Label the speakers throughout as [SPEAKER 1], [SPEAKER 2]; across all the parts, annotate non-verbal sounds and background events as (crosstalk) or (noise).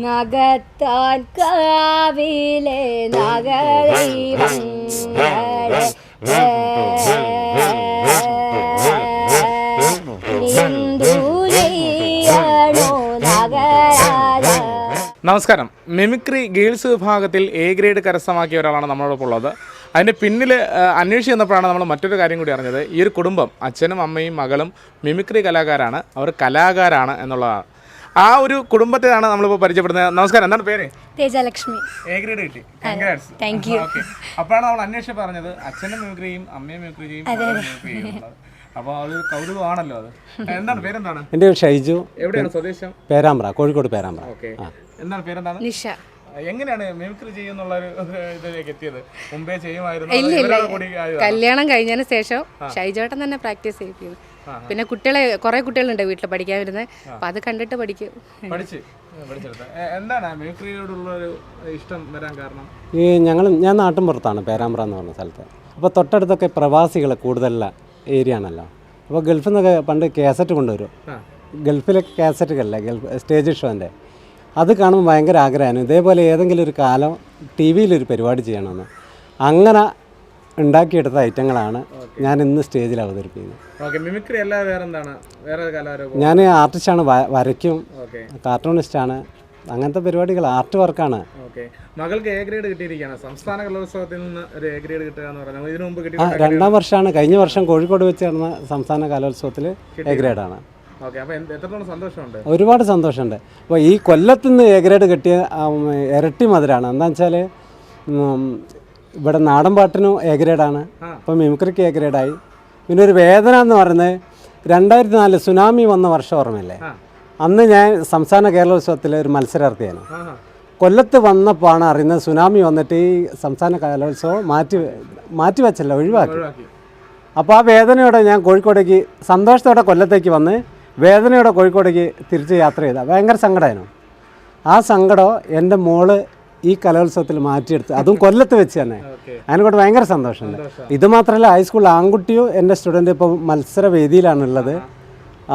[SPEAKER 1] നഗത്താൻ കാവിലെ നഗദൈവങ്ങളെ
[SPEAKER 2] നമസ്കാരം. മിമിക്രി ഗേൾസ് വിഭാഗത്തിൽ എ ഗ്രേഡ് കരസ്ഥമാക്കിയ ഒരാളാണ് നമ്മളോടൊപ്പം ഉള്ളത്. അതിന്റെ പിന്നിൽ അന്വേഷിച്ച് ചെന്നപ്പോഴാണ് നമ്മൾ മറ്റൊരു കാര്യം കൂടി അറിഞ്ഞത്. ഈ ഒരു കുടുംബം അച്ഛനും അമ്മയും മകളും മിമിക്രി കലാകാരാണ്. അവർ കലാകാരാണ് എന്നുള്ളതാണ്. ആ ഒരു കുടുംബത്തെയാണ് നമ്മളിപ്പോൾ പരിചയപ്പെടുന്നത്. നമസ്കാരം. എന്താണ് പേര്?
[SPEAKER 1] തേജലക്ഷ്മി.
[SPEAKER 2] എ ഗ്രേഡ് കിട്ടി. കൺഗ്രാറ്റ്സ്
[SPEAKER 1] താങ്ക് യു
[SPEAKER 2] ഓക്കെ അപ്പോഴാണ് നമ്മൾ അന്വേഷിച്ച് പറഞ്ഞത് അച്ഛനും മ്യൂക്രിയും ചെയ്യും അമ്മയും മ്യൂക്രിയും. അപ്പോൾ അതൊരു കൗതുകമാണല്ലോ അത്. എന്താണ് പേരെന്താണ്?
[SPEAKER 3] എന്റെ പേര് ഷൈജു.
[SPEAKER 2] എവിടെയാണ് സ്വദേശം?
[SPEAKER 3] പേരാമ്പ്ര കോഴിക്കോട് പേരാമ്പ്ര.
[SPEAKER 2] ഓക്കെ എന്താണ് പേരെന്താണ്?
[SPEAKER 1] നിഷ.
[SPEAKER 2] എങ്ങനെയാണ് മിമിക്രി ചെയ്യുന്നുള്ള ഒരു ഇതിലേക്ക് എത്തിയത്? മുമ്പേ ചെയ്യുമായിരുന്നു?
[SPEAKER 4] കല്യാണം കഴിഞ്ഞതിന് ശേഷം ഷൈജോട്ടൻ തന്നെ പ്രാക്ടീസ് ചെയ്യിപ്പിക്കുന്നു. പിന്നെ കുട്ടികളെ കുറെ കുട്ടികളുണ്ട് വീട്ടിൽ പഠിക്കാൻ വരുന്നത്. അപ്പൊ അത് കണ്ടിട്ട് പഠിക്കും.
[SPEAKER 2] പഠിച്ച്. എന്താണ് മിമിക്രിയോടുള്ള ഒരു ഇഷ്ടം വരാൻ കാരണം?
[SPEAKER 3] ഈ ഞങ്ങൾ ഞാൻ നാട്ടിൻ പുറത്താണ് പേരാമ്പ്ര എന്ന് പറഞ്ഞ സ്ഥലത്ത്. അപ്പോൾ തൊട്ടടുത്തൊക്കെ പ്രവാസികൾ കൂടുതലുള്ള ഏരിയ ആണല്ലോ. അപ്പോൾ ഗൾഫിൽ നിന്നൊക്കെ പണ്ട് കാസറ്റ് കൊണ്ടുവരും. ഗൾഫിലെ കാസറ്റുകളല്ല ഗൾഫ് സ്റ്റേജ് ഷോന്റെ അത് കാണുമ്പോൾ ഭയങ്കര ആഗ്രഹമാണ് ഇതേപോലെ ഏതെങ്കിലും ഒരു കാലം ടി വിയിലൊരു പരിപാടി ചെയ്യണമെന്ന്. അങ്ങനെ ഉണ്ടാക്കിയെടുത്ത ഐറ്റങ്ങളാണ് ഞാൻ ഇന്ന് സ്റ്റേജിൽ അവതരിപ്പിക്കുന്നത്.
[SPEAKER 2] മിമിക്രി അല്ലാതെ വേറെ എന്താണ് വേറെ
[SPEAKER 3] ഞാൻ ആർട്ടിസ്റ്റാണ് വരയ്ക്കും. കാർട്ടൂണിസ്റ്റാണ്. അങ്ങനത്തെ പരിപാടികൾ ആർട്ട് വർക്കാണ്.
[SPEAKER 2] മകൾക്ക് എ ഗ്രേഡ് കിട്ടിയിരിക്കുകയാണ്. സംസ്ഥാന കലോത്സവത്തിൽ നിന്ന് ഒരു എ ഗ്രേഡ് കിട്ടുക എന്ന് പറഞ്ഞാൽ ഇതിനു മുമ്പ്
[SPEAKER 3] ആ
[SPEAKER 2] കിട്ടിയ
[SPEAKER 3] രണ്ടാം വർഷമാണ്. കഴിഞ്ഞ വർഷം കോഴിക്കോട് വെച്ച് നടന്ന സംസ്ഥാന കലോത്സവത്തിൽ എ ഗ്രേഡാണ്. ഒരുപാട് സന്തോഷമുണ്ട്. അപ്പോൾ ഈ കൊല്ലത്തുനിന്ന് എ ഗ്രേഡ് കിട്ടിയ ഇരട്ടി മധുരമാണ് എന്താ വെച്ചാൽ ഇവിടെ നാടൻ പാട്ടിനും എ ഗ്രേഡാണ് അപ്പോൾ മിമിക്രിക്ക് എ ഗ്രേഡായി പിന്നെ ഒരു വേദന എന്ന് പറയുന്നത് രണ്ടായിരത്തി നാല് സുനാമി വന്ന വർഷം ഓർമ്മയില്ലേ? അന്ന് ഞാൻ സംസ്ഥാന കേരളോത്സവത്തിൽ ഒരു മത്സരാർത്ഥിയാണ്. കൊല്ലത്ത് വന്നപ്പോഴാണ് അറിയുന്നത് സുനാമി വന്നിട്ട് ഈ സംസ്ഥാന കലോത്സവം മാറ്റി മാറ്റി വെച്ചല്ല ഒഴിവാക്കി.
[SPEAKER 2] ഒഴിവാക്കി.
[SPEAKER 3] അപ്പോൾ ആ വേദനയോടെ ഞാൻ കോഴിക്കോടേക്ക് സന്തോഷത്തോടെ കൊല്ലത്തേക്ക് വന്ന് വേദനയോടെ കോഴിക്കോടേക്ക് തിരിച്ച് യാത്ര ചെയ്ത. ഭയങ്കര സങ്കടമായിരുന്നു. ആ സങ്കടം എന്റെ മോൾ ഈ കലോത്സവത്തിൽ മാറ്റിയെടുത്ത് അതും കൊല്ലത്ത് വെച്ച് തന്നെ. അതിനെക്കൊണ്ട് ഭയങ്കര സന്തോഷമുണ്ട്. ഇത് മാത്രമല്ല ഹൈസ്കൂളിൽ ആൺകുട്ടിയും എന്റെ സ്റ്റുഡന്റ് ഇപ്പോൾ മത്സര വേദിയിലാണുള്ളത്.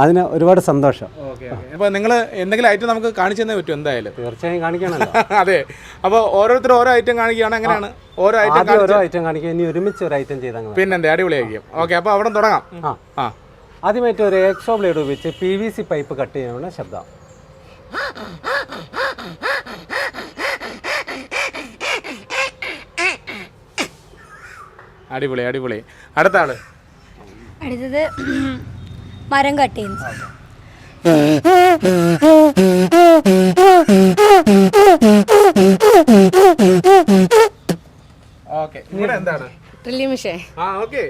[SPEAKER 3] അതിന് ഒരുപാട് സന്തോഷം.
[SPEAKER 2] അപ്പൊ ഓക്കെ. അപ്പോൾ നിങ്ങൾ എന്തെങ്കിലും ഐറ്റം നമുക്ക് കാണിച്ചു തന്നെ പറ്റും എന്തായാലും?
[SPEAKER 3] തീർച്ചയായും കാണിക്കണമല്ലോ (laughs)
[SPEAKER 2] അതെ. അപ്പോൾ ഓരോരുത്തർ ഓരോ ഐറ്റം കാണിക്കുകയാണ് എങ്ങനെയാണ്? ഓരോ ഐറ്റം
[SPEAKER 3] ഓരോ ഐറ്റം കാണിക്കുക. ഇനി ഒരുമിച്ച് ഒരു ഐറ്റം ചെയ്താൽ
[SPEAKER 2] പിന്നെന്താ? അടിപൊളിയായിരിക്കും. ഓക്കെ അപ്പോൾ അവിടെ തുടങ്ങാം.
[SPEAKER 3] ആ. ആദ്യമായിട്ട് ഒരു എക്സോ ബ്ലേഡ് ഉപയോഗിച്ച് P V C pipe cut ചെയ്യാനുള്ള ശബ്ദം.
[SPEAKER 2] അടിപൊളി അടിപൊളി. അടുത്ത ആൾ
[SPEAKER 1] അടുത്തത് മരം കട്ട് ചെയ്യുന്നു.
[SPEAKER 2] ഓക്കെ ഇവിടെ എന്താണ്?
[SPEAKER 4] ഡ്രില്ലിംഗ് മിഷേ
[SPEAKER 2] ആ ഓക്കെ.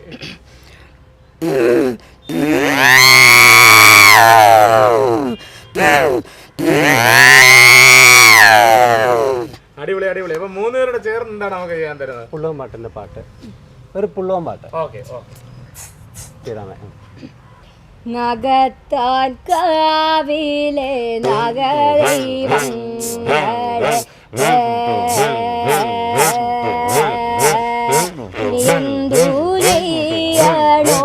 [SPEAKER 2] അടിപൊളി അടിപൊളി. അപ്പൊ മൂന്ന് പേരുടെ ചേർന്ന് എന്താണ് നമുക്ക് ചെയ്യാൻ തരുന്നത്?
[SPEAKER 3] പുള്ളവും പാട്ടിന്റെ പാട്ട്. ഒരു പുള്ളവും പാട്ട്
[SPEAKER 2] ഓക്കെ ഓക്കെ
[SPEAKER 3] ചെയ്താൽ മതി
[SPEAKER 1] നഗത്താൻ കാവിലെ നഗദൈവങ്ങളെ നിന്ദുലയ്യാണോ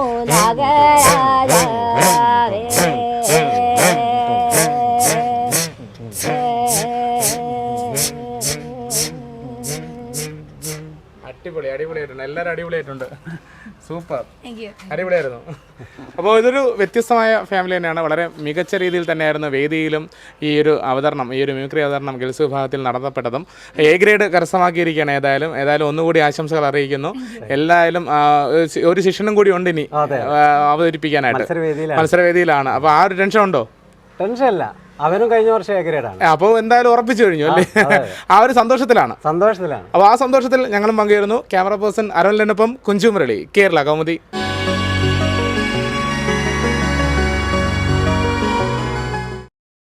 [SPEAKER 2] അടിപൊളി അടിപൊളിയായിട്ടുണ്ട്. എല്ലാവരും അടിപൊളിയായിട്ടുണ്ട്. സൂപ്പർ. അടിപൊളിയായിരുന്നു. അപ്പോൾ ഇതൊരു വ്യത്യസ്തമായ ഫാമിലി തന്നെയാണ്. വളരെ മികച്ച രീതിയിൽ തന്നെയായിരുന്നു വേദിയിലും ഈ ഒരു അവതരണം ഈ ഒരു മിമിക്രി അവതരണം ഗൾസ് വിഭാഗത്തിൽ നടത്തപ്പെട്ടതും. എ ഗ്രേഡ് കരസ്ഥമാക്കിയിരിക്കുകയാണ് ഏതായാലും. ഏതായാലും ഒന്നുകൂടി ആശംസകൾ അറിയിക്കുന്നു. എല്ലായാലും ഒരു- ശിക്ഷണം കൂടി ഉണ്ട് ഇനി അവതരിപ്പിക്കാനായിട്ട്.
[SPEAKER 3] മത്സരവേദിയിലാണ്.
[SPEAKER 2] മത്സരവേദിയിലാണ്. അപ്പോൾ ആ ഒരു ടെൻഷൻ ഉണ്ടോ?
[SPEAKER 3] ടെൻഷൻ അല്ല അവനും കഴിഞ്ഞ വർഷം ഏകരേഡാണ്
[SPEAKER 2] അപ്പോൾ എന്തായാലും ഉറപ്പിച്ചു കഴിഞ്ഞു അല്ലേ? ആ ഒരു സന്തോഷത്തിലാണ്.
[SPEAKER 3] സന്തോഷത്തിലാണ്.
[SPEAKER 2] അപ്പോൾ ആ സന്തോഷത്തിൽ ഞങ്ങളും പങ്കുചേരുന്നു ക്യാമറ പേഴ്സൺ അരുണിനൊപ്പം കുഞ്ചുമുരളി കേരള കൗമുദി.